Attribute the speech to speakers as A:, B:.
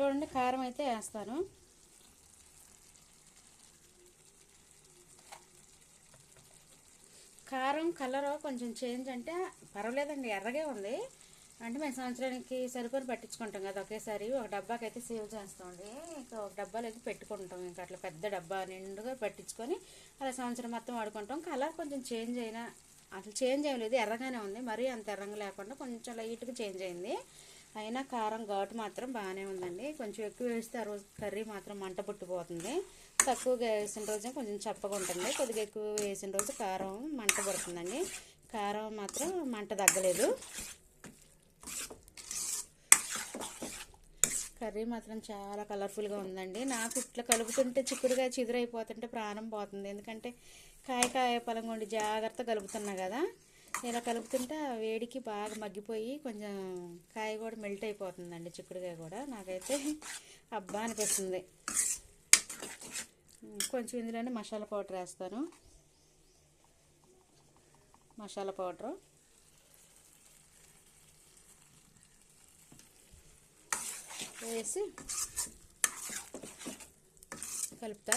A: చూడండి కారం అయితే వేస్తాను. కారం కలర్ కొంచెం చేంజ్ అంటే పర్వాలేదండి ఎర్రగే ఉంది. అంటే మేము సంవత్సరానికి సరిపోని పట్టించుకుంటాం కదా ఒకేసారి ఒక డబ్బాకి అయితే సేవ్ చేస్తామండి ఇంకా ఒక డబ్బాలు అయితే పెట్టుకుంటాం ఇంకా అట్లా పెద్ద డబ్బా నిండుగా పట్టించుకొని అలా సంవత్సరం మొత్తం వాడుకుంటాం. కలర్ కొంచెం చేంజ్ అయినా అసలు చేంజ్ అయ్యలేదు ఎర్రగానే ఉంది. మరీ అంత ఎర్రంగా లేకుండా కొంచెం లైట్గా చేంజ్ అయింది. అయినా కారం ఘాటు మాత్రం బాగానే ఉందండి. కొంచెం ఎక్కువ వేస్తే ఆ రోజు కర్రీ మాత్రం మంట పుట్టిపోతుంది. తక్కువగా వేసిన రోజు కొంచెం చప్పగా ఉంటుంది. కొద్దిగా ఎక్కువ వేసిన రోజు కారం మంట పడుతుందండి. కారం మాత్రం మంట తగ్గలేదు. కర్రీ మాత్రం చాలా కలర్ఫుల్గా ఉందండి. నాకు ఇట్లా కలుపుతుంటే చిక్కుడుగా చిదురైపోతుంటే ప్రాణం పోతుంది. ఎందుకంటే కాయ కాయ కొండి జాగ్రత్త కలుపుతున్నా కదా. ఇలా కలుపుతుంటే వేడికి బాగా మగ్గిపోయి కొంచెం కాయ కూడా మెల్ట్ అయిపోతుందండి చిక్కుడుకాయ కూడా. నాకైతే అబ్బా అనిపిస్తుంది. కొంచెం ఇందులోనే మసాలా పౌడర్ వేస్తాను. మసాలా పౌడరు. వేసి కలుపుతా.